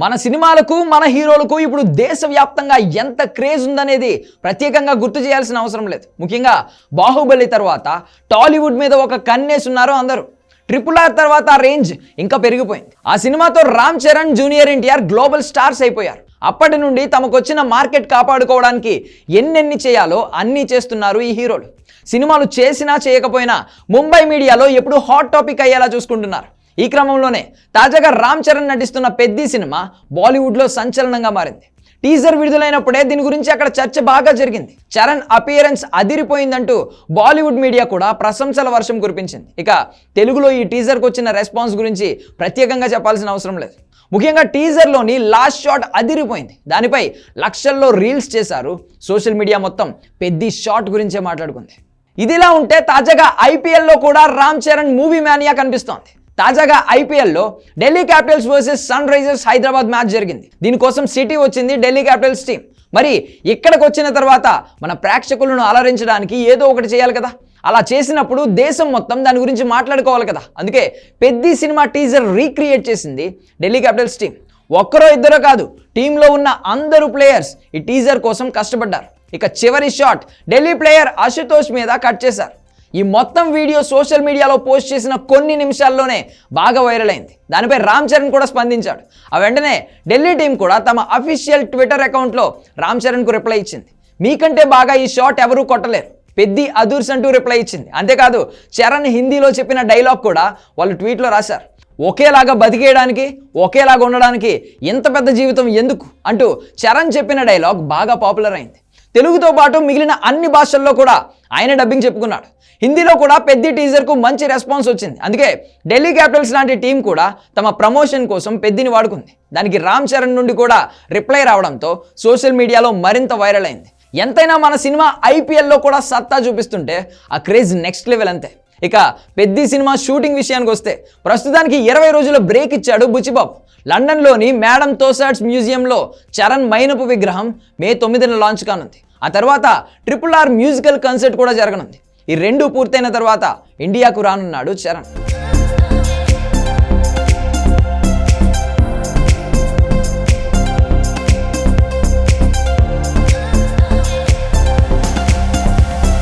మన సినిమాలకు మన హీరోలకు ఇప్పుడు దేశవ్యాప్తంగా ఎంత క్రేజ్ ఉందనేది ప్రత్యేకంగా గుర్తు చేయాల్సిన అవసరం లేదు. ముఖ్యంగా బాహుబలి తర్వాత టాలీవుడ్ మీద ఒక కన్నేసున్నారు అందరూ. ట్రిపుల్ ఆర్ తర్వాత ఆ రేంజ్ ఇంకా పెరిగిపోయింది. ఆ సినిమాతో Ram Charan junior NTR global stars అయిపోయారు. అప్పటి నుండి తమకొచ్చిన మార్కెట్ కాపాడుకోవడానికి ఎన్నెన్ని చేయాలో అన్నీ చేస్తున్నారు ఈ హీరోలు. సినిమాలు చేసినా చేయకపోయినా ముంబై మీడియాలో ఎప్పుడు హాట్ టాపిక్ అయ్యేలా చూసుకుంటున్నారు. ఈ క్రమంలోనే తాజాగా రామ్ చరణ్ నటిస్తున్న పెద్ది సినిమా బాలీవుడ్లో సంచలనంగా మారింది. టీజర్ విడుదలైనప్పుడే దీని గురించి అక్కడ చర్చ బాగా జరిగింది. చరణ్ అపియరెన్స్ అదిరిపోయిందంటూ బాలీవుడ్ మీడియా కూడా ప్రశంసల వర్షం కురిపించింది. ఇక తెలుగులో ఈ టీజర్కు వచ్చిన రెస్పాన్స్ గురించి ప్రత్యేకంగా చెప్పాల్సిన అవసరం లేదు. ముఖ్యంగా టీజర్లోని లాస్ట్ షాట్ అదిరిపోయింది. దానిపై లక్షల్లో రీల్స్ చేశారు. సోషల్ మీడియా మొత్తం పెద్ద షాట్ గురించే మాట్లాడుకుంది. ఇదిలా ఉంటే తాజాగా ఐపీఎల్లో కూడా రామ్ చరణ్ మూవీ మ్యానియా కనిపిస్తోంది. తాజాగా ఐపీఎల్లో Delhi Capitals versus Sunrisers Hyderabad match జరిగింది. దీనికోసం సిటీ వచ్చింది ఢిల్లీ క్యాపిటల్స్ టీం. మరి ఇక్కడికి వచ్చిన తర్వాత మన ప్రేక్షకులను అలరించడానికి ఏదో ఒకటి చేయాలి కదా. అలా చేసినప్పుడు దేశం మొత్తం దాని గురించి మాట్లాడుకోవాలి కదా. అందుకే పెద్ద సినిమా టీజర్ రీక్రియేట్ చేసింది ఢిల్లీ క్యాపిటల్స్ టీం. ఒక్కరో ఇద్దరో కాదు టీంలో ఉన్న అందరూ ప్లేయర్స్ ఈ టీజర్ కోసం కష్టపడ్డారు. ఇక చివరి షాట్ ఢిల్లీ ప్లేయర్ అశుతోష్ మీద కట్ చేశారు. ఈ మొత్తం వీడియో సోషల్ మీడియాలో పోస్ట్ చేసిన కొన్ని నిమిషాల్లోనే బాగా వైరల్ అయింది. దానిపై రామ్ చరణ్ కూడా స్పందించాడు. ఆ వెంటనే ఢిల్లీ టీం కూడా తమ అఫీషియల్ ట్విట్టర్ అకౌంట్లో రామ్ చరణ్కు రిప్లై ఇచ్చింది. మీకంటే బాగా ఈ షాట్ ఎవరూ కొట్టలేరు. పెద్ది అదూర్స్ అంటూ రిప్లై ఇచ్చింది. అంతేకాదు చరణ్ హిందీలో చెప్పిన డైలాగ్ కూడా వాళ్ళు ట్వీట్లో రాశారు. ఒకేలాగా బతికేయడానికి ఒకేలాగా ఉండడానికి ఇంత పెద్ద జీవితం ఎందుకు? అంటూ చరణ్ చెప్పిన డైలాగ్ బాగా పాపులర్ అయింది. తెలుగుతో పాటు మిగిలిన అన్ని భాషల్లో కూడా ఆయన డబ్బింగ్ చెప్పుకున్నాడు. హిందీలో కూడా పెద్ద టీజర్కు మంచి రెస్పాన్స్ వచ్చింది. అందుకే ఢిల్లీ క్యాపిటల్స్ లాంటి టీం కూడా తమ ప్రమోషన్ కోసం పెద్దిని వాడుకుంది. దానికి రామ్ చరణ్ నుండి కూడా రిప్లై రావడంతో సోషల్ మీడియాలో మరింత వైరల్ అయింది. ఎంతైనా మన సినిమా ఐపీఎల్లో కూడా సత్తా చూపిస్తుంటే ఆ క్రేజ్ నెక్స్ట్ లెవెల్ అంతే. ఇక పెద్ద సినిమా షూటింగ్ విషయానికి వస్తే ప్రస్తుతానికి ఇరవై రోజుల బ్రేక్ ఇచ్చాడు బుచ్చిబాబు. లండన్లోని మేడం తోసాట్స్ మ్యూజియంలో చరణ్ మైనపు విగ్రహం మే తొమ్మిదిన లాంచ్ కానుంది. ఆ తర్వాత ట్రిపుల్ ఆర్ మ్యూజికల్ కన్సర్ట్ కూడా జరగనుంది. ఈ రెండు పూర్తయిన తర్వాత ఇండియాకు రానున్నాడు చరణ్.